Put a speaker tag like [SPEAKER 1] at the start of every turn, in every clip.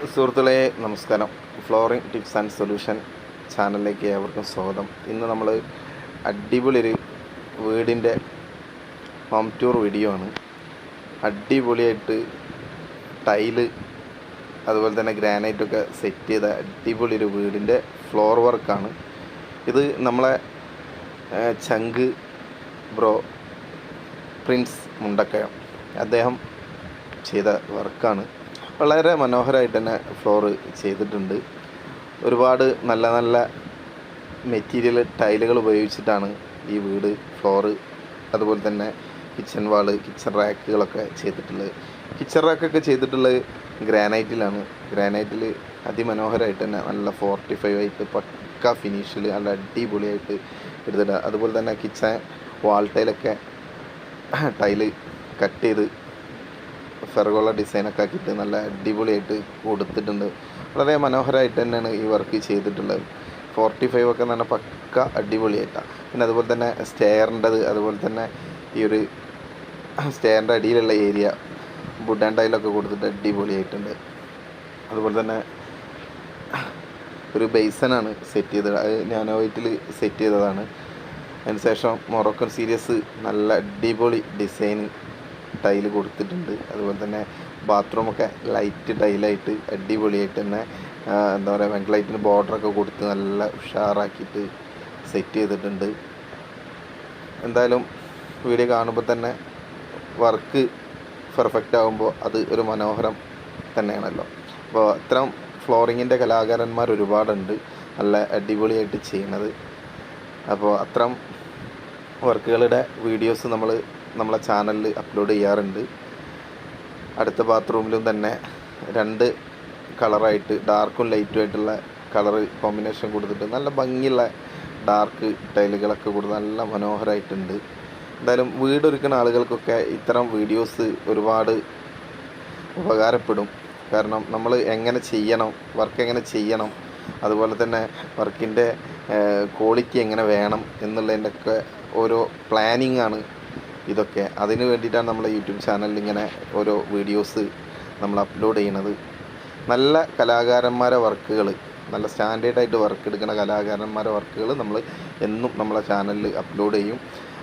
[SPEAKER 1] സുഹൃത്തുക്കളെ നമസ്കാരം. Flooring tips and solution ചാനലിലേക്ക് ഏവർക്കും സ്വാഗതം. ഇന്ന് നമ്മൾ അടിപൊളി ഒരു വീടിന്റെ ഹോം ടൂർ വീഡിയോ ആണ്. അടിപൊളിയായിട്ട് ടൈൽ അതുപോലെ തന്നെ ഗ്രാനൈറ്റൊക്കെ സെറ്റ് ചെയ്ത അടിപൊളി ഒരു വീടിന്റെ ഫ്ലോർ വർക്കാണ് ഇത് നമ്മളെ ചങ്ക് ബ്രോ പ്രിൻസ് മുണ്ടക്കയം. അദ്ദേഹം ചെയ്ത വർക്കാണ് വളരെ മനോഹരമായിട്ട് തന്നെ ഫ്ലോറ് ചെയ്തിട്ടുണ്ട്. ഒരുപാട് നല്ല നല്ല മെറ്റീരിയൽ ടൈലുകൾ ഉപയോഗിച്ചിട്ടാണ് ഈ വീട് ഫ്ലോറ് അതുപോലെ തന്നെ കിച്ചൺ വാൾ കിച്ചൺ റാക്കുകളൊക്കെ ചെയ്തിട്ടുള്ളത്. കിച്ചൺ റാക്കൊക്കെ ചെയ്തിട്ടുള്ളത് ഗ്രാനൈറ്റിലാണ് ഗ്രാനൈറ്റിൽ അതിമനോഹരമായിട്ട് തന്നെ നല്ല ഫോർട്ടി ഫൈവ് ആയിട്ട് പക്ക ഫിനിഷിൽ നല്ല അടിപൊളിയായിട്ട് എടുത്തിട്ട് അതുപോലെ തന്നെ കിച്ചൺ വാൾ ടൈലൊക്കെ ടൈൽ കട്ട് ചെയ്ത് ഫെർഗോള ഡിസൈനൊക്കെ ആക്കിയിട്ട് നല്ല അടിപൊളിയായിട്ട് കൊടുത്തിട്ടുണ്ട്. വളരെ മനോഹരമായിട്ട് തന്നെയാണ് ഈ വർക്ക് ചെയ്തിട്ടുള്ളത്. ഫോർട്ടി ഫൈവ് ഒക്കെ നല്ല പക്ക അടിപൊളിയായിട്ടാണ് പിന്നെ അതുപോലെ തന്നെ സ്റ്റെയറിന്റെത് അതുപോലെ തന്നെ ഈ ഒരു സ്റ്റെയറിന്റെ അടിയിലുള്ള ഏരിയ വുഡ് ആൻഡ് ടൈലൊക്കെ കൊടുത്തിട്ട് അടിപൊളിയായിട്ടുണ്ട്. അതുപോലെ തന്നെ ഒരു ബേസനാണ് സെറ്റ് ചെയ്തത്. അത് വൈറ്റിൽ സെറ്റ് ചെയ്തതാണ്. അതിനുശേഷം മൊറോക്കൻ സീരീസ് നല്ല അടിപൊളി ഡിസൈൻ ടൈൽ കൊടുത്തിട്ടുണ്ട്. അതുപോലെ തന്നെ ബാത്റൂമൊക്കെ ലൈറ്റ് ടൈലായിട്ട് അടിപൊളിയായിട്ട് തന്നെ എന്താ പറയുക വെങ്കലൈറ്റിന് ബോർഡറൊക്കെ കൊടുത്ത് നല്ല ഉഷാറാക്കിയിട്ട് സെറ്റ് ചെയ്തിട്ടുണ്ട്. എന്തായാലും വീഡിയോ കാണുമ്പോൾ തന്നെ വർക്ക് പെർഫെക്റ്റ് ആകുമ്പോൾ അത് ഒരു മനോഹരം തന്നെയാണല്ലോ. അപ്പോൾ അത്തരം ഫ്ലോറിങ്ങിന്റെ കലാകാരന്മാർ ഒരുപാടുണ്ട്. നല്ല അടിപൊളിയായിട്ട് ചെയ്യുന്നത്. അപ്പോൾ അത്തരം വർക്കുകളുടെ വീഡിയോസ് നമ്മൾ നമ്മളെ ചാനലിൽ അപ്ലോഡ് ചെയ്യാറുണ്ട്. അടുത്ത ബാത്റൂമിലും തന്നെ രണ്ട് കളറായിട്ട് ഡാർക്കും ലൈറ്റും ആയിട്ടുള്ള കളർ കോമ്പിനേഷൻ കൊടുത്തിട്ട് നല്ല ഭംഗിയുള്ള ഡാർക്ക് ടൈലുകളൊക്കെ കൊടുത്ത് നല്ല മനോഹരമായിട്ടുണ്ട് എന്തായാലും വീടൊരുക്കുന്ന ആളുകൾക്കൊക്കെ ഇത്തരം വീഡിയോസ് ഒരുപാട് ഉപകാരപ്പെടും. കാരണം നമ്മൾ എങ്ങനെ ചെയ്യണം വർക്ക് എങ്ങനെ ചെയ്യണം അതുപോലെ തന്നെ വർക്കിന്റെ ക്വാളിറ്റി എങ്ങനെ വേണം എന്നുള്ളതിന്റെയൊക്കെ ഓരോ പ്ലാനിങ് ആണ് ഇതൊക്കെ. അതിന് വേണ്ടിയിട്ടാണ് നമ്മൾ യൂട്യൂബ് ചാനലിൽ ഇങ്ങനെ ഓരോ വീഡിയോസ് നമ്മൾ അപ്ലോഡ് ചെയ്യണത്. നല്ല കലാകാരന്മാരെ വർക്കുകൾ നല്ല സ്റ്റാൻഡേർഡായിട്ട് വർക്ക് എടുക്കുന്ന കലാകാരന്മാരെ വർക്കുകൾ നമ്മൾ എന്നും നമ്മളെ ചാനലിൽ അപ്ലോഡ് ചെയ്യും.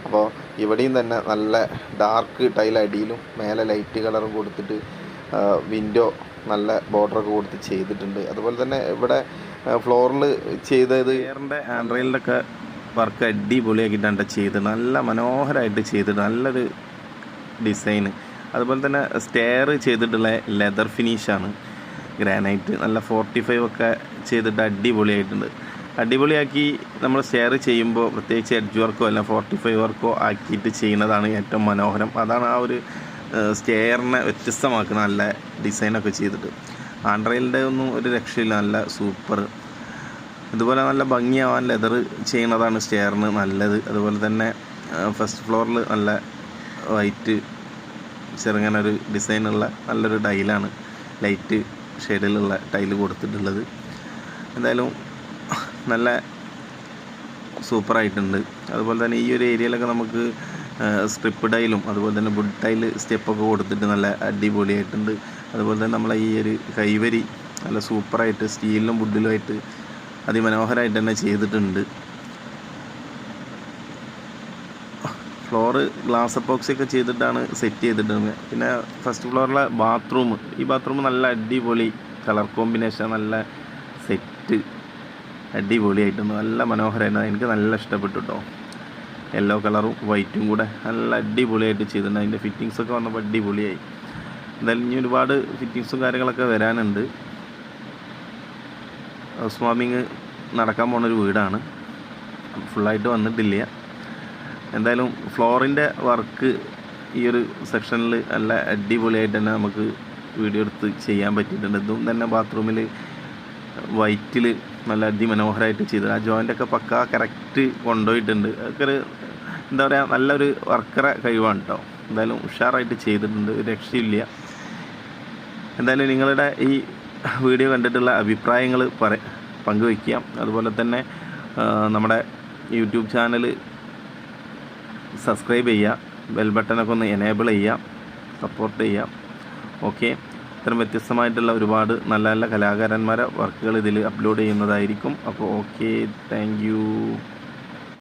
[SPEAKER 1] അപ്പോൾ ഇവിടെയും തന്നെ നല്ല ഡാർക്ക് ടൈൽ അടിയിലും മേലെ ലൈറ്റ് കളറും കൊടുത്തിട്ട് വിൻഡോ നല്ല ബോർഡറൊക്കെ കൊടുത്ത് ചെയ്തിട്ടുണ്ട്. അതുപോലെ തന്നെ ഇവിടെ ഫ്ലോറിൽ ചെയ്തത്
[SPEAKER 2] ഒക്കെ വർക്ക് അടിപൊളിയാക്കിയിട്ടാണ് ചെയ്ത് നല്ല മനോഹരമായിട്ട് ചെയ്തിട്ട് നല്ലൊരു ഡിസൈൻ അതുപോലെ തന്നെ സ്റ്റെയർ ചെയ്തിട്ടുള്ള ലെതർ ഫിനിഷാണ് ഗ്രാനൈറ്റ് നല്ല ഫോർട്ടി ഫൈവ് ഒക്കെ ചെയ്തിട്ട് അടിപൊളിയായിട്ടുണ്ട്. അടിപൊളിയാക്കി നമ്മൾ സ്റ്റെയർ ചെയ്യുമ്പോൾ പ്രത്യേകിച്ച് എഡ്ജ് വർക്കോ അല്ല ഫോർട്ടി ഫൈവ് വർക്കോ ആക്കിയിട്ട് ചെയ്യുന്നതാണ് ഏറ്റവും മനോഹരം. അതാണ് ആ ഒരു സ്റ്റെയറിനെ വ്യത്യസ്തമാക്കുന്ന നല്ല ഡിസൈനൊക്കെ ചെയ്തിട്ട്. ആൻഡ്രയിലിന്റെ ഒന്നും ഒരു രക്ഷയില്ല നല്ല സൂപ്പർ ഇതുപോലെ നല്ല ഭംഗിയാവാൻ ലെതർ ചെയ്യുന്നതാണ് സ്റ്റെയറിന് നല്ലത്. അതുപോലെ തന്നെ ഫസ്റ്റ് ഫ്ലോറിൽ നല്ല വൈറ്റ് ചെറുങ്ങനെ ഒരു ഡിസൈനുള്ള നല്ലൊരു ടൈലാണ് ലൈറ്റ് ഷെയ്ഡിലുള്ള ടൈൽ കൊടുത്തിട്ടുള്ളത്. എന്തായാലും നല്ല സൂപ്പറായിട്ടുണ്ട്. അതുപോലെ തന്നെ ഈ ഒരു ഏരിയയിലൊക്കെ നമുക്ക് സ്ട്രിപ്പ് ടൈലും അതുപോലെ തന്നെ വുഡ് ടൈൽ സ്റ്റെപ്പൊക്കെ കൊടുത്തിട്ട് നല്ല അടിപൊളിയായിട്ടുണ്ട്. അതുപോലെ തന്നെ നമ്മളെ ഈ ഒരു കൈവരി നല്ല സൂപ്പറായിട്ട് സ്റ്റീലിലും വുഡിലുമായിട്ട് അതിമനോഹരമായിട്ട് തന്നെ ചെയ്തിട്ടുണ്ട്. ഫ്ലോറ് ഗ്ലാസ് അപ്പോക്സിയൊക്കെ ചെയ്തിട്ടാണ് സെറ്റ് ചെയ്തിട്ടുണ്ട് പിന്നെ ഫസ്റ്റ് ഫ്ലോറിലെ ബാത്റൂം. ഈ ബാത്റൂം നല്ല അടിപൊളി കളർ കോമ്പിനേഷൻ നല്ല സെറ്റ് അടിപൊളിയായിട്ടുണ്ട്. നല്ല മനോഹരമായിരുന്നു എനിക്ക് നല്ല ഇഷ്ടപ്പെട്ടു കേട്ടോ യെല്ലോ കളറും വൈറ്റും കൂടെ നല്ല അടിപൊളിയായിട്ട് ചെയ്തിട്ടുണ്ട്. അതിന്റെ ഫിറ്റിങ്സൊക്കെ വന്നപ്പോൾ അടിപൊളിയായി. എന്തായാലും ഇനി ഒരുപാട് ഫിറ്റിങ്സും കാര്യങ്ങളൊക്കെ വരാനുണ്ട്. ഹൗസ് വാമിങ് നടക്കാൻ പോണ ഒരു വീടാണ്. ഫുള്ളായിട്ട് വന്നിട്ടില്ല. എന്തായാലും ഫ്ലോറിന്റെ വർക്ക് ഈ ഒരു സെക്ഷനിൽ നല്ല അടിപൊളിയായിട്ട് തന്നെ നമുക്ക് വീഡിയോ എടുത്ത് ചെയ്യാൻ പറ്റിയിട്ടുണ്ട്. ഇതും തന്നെ ബാത്റൂമിൽ വൈറ്റിൽ നല്ല അതിമനോഹരമായിട്ട് ചെയ്തത് ആ ജോയിന്റൊക്കെ പക്ക കറക്റ്റ് കൊണ്ടുപോയിട്ടുണ്ട്. അതൊക്കെ ഒരു എന്താ പറയുക നല്ലൊരു വർക്കറെ കഴിവാണ് കേട്ടോ. എന്തായാലും ഉഷാറായിട്ട് ചെയ്തിട്ടുണ്ട്. രക്ഷയില്ല. എന്തായാലും നിങ്ങളുടെ ഈ വീഡിയോ കണ്ടിട്ടുള്ള അഭിപ്രായങ്ങൾ പറ പങ്കുവയ്ക്കുക അതുപോലെ തന്നെ നമ്മുടെ യൂട്യൂബ് ചാനൽ സബ്സ്ക്രൈബ് ചെയ്യുക ബെൽ ബട്ടനൊക്കെ ഒന്ന് എനേബിൾ ചെയ്യുക സപ്പോർട്ട് ചെയ്യുക ഓക്കെ ഇത്തരം വ്യത്യസ്തമായിട്ടുള്ള ഒരുപാട് നല്ല നല്ല കലാകാരന്മാരെ വർക്കുകൾ ഇതിൽ അപ്ലോഡ് ചെയ്യുന്നതായിരിക്കും. അപ്പോൾ ഓക്കെ താങ്ക്